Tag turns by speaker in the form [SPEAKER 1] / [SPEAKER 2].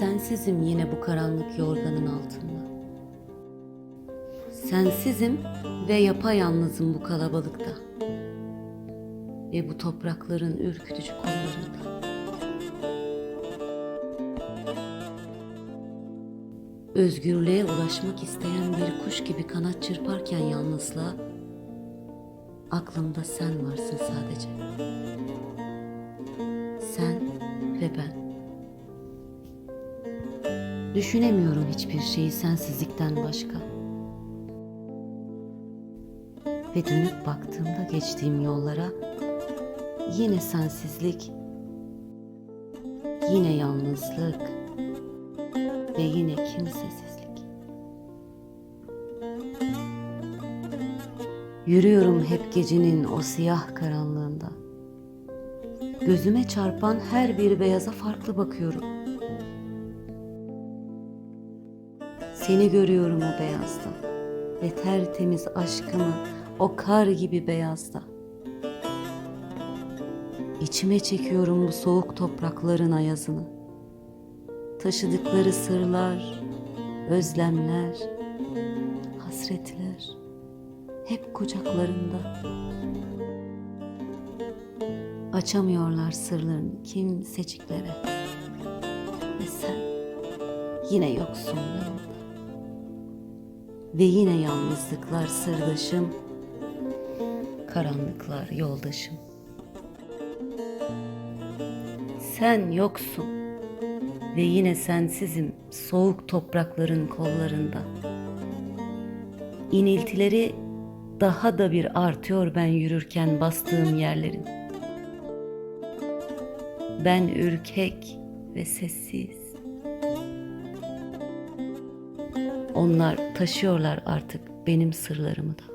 [SPEAKER 1] Sensizim yine bu karanlık yorganın altında. Sensizim ve yapayalnızım bu kalabalıkta. Ve bu toprakların ürkütücü kollarında. Özgürlüğe ulaşmak isteyen bir kuş gibi kanat çırparken yalnızlığa, aklımda sen varsın sadece. Sen ve ben. Düşünemiyorum hiçbir şeyi sensizlikten başka. Ve dönüp baktığımda geçtiğim yollara yine sensizlik, yine yalnızlık ve yine kimsesizlik. Yürüyorum hep gecenin o siyah karanlığında. Gözüme çarpan her bir beyaza farklı bakıyorum. Seni görüyorum o beyazda ve tertemiz aşkımı o kar gibi beyazda. İçime çekiyorum bu soğuk toprakların ayazını. Taşıdıkları sırlar, özlemler, hasretler hep kucaklarında. Açamıyorlar sırlarını kimseciklere. Ve sen yine yoksun yanımda. Ve yine yalnızlıklar sırdaşım, karanlıklar yoldaşım. Sen yoksun ve yine sensizim soğuk toprakların kollarında. İniltileri daha da bir artıyor ben yürürken bastığım yerlerin. Ben ürkek ve sessiz. Onlar taşıyorlar artık benim sırlarımı da.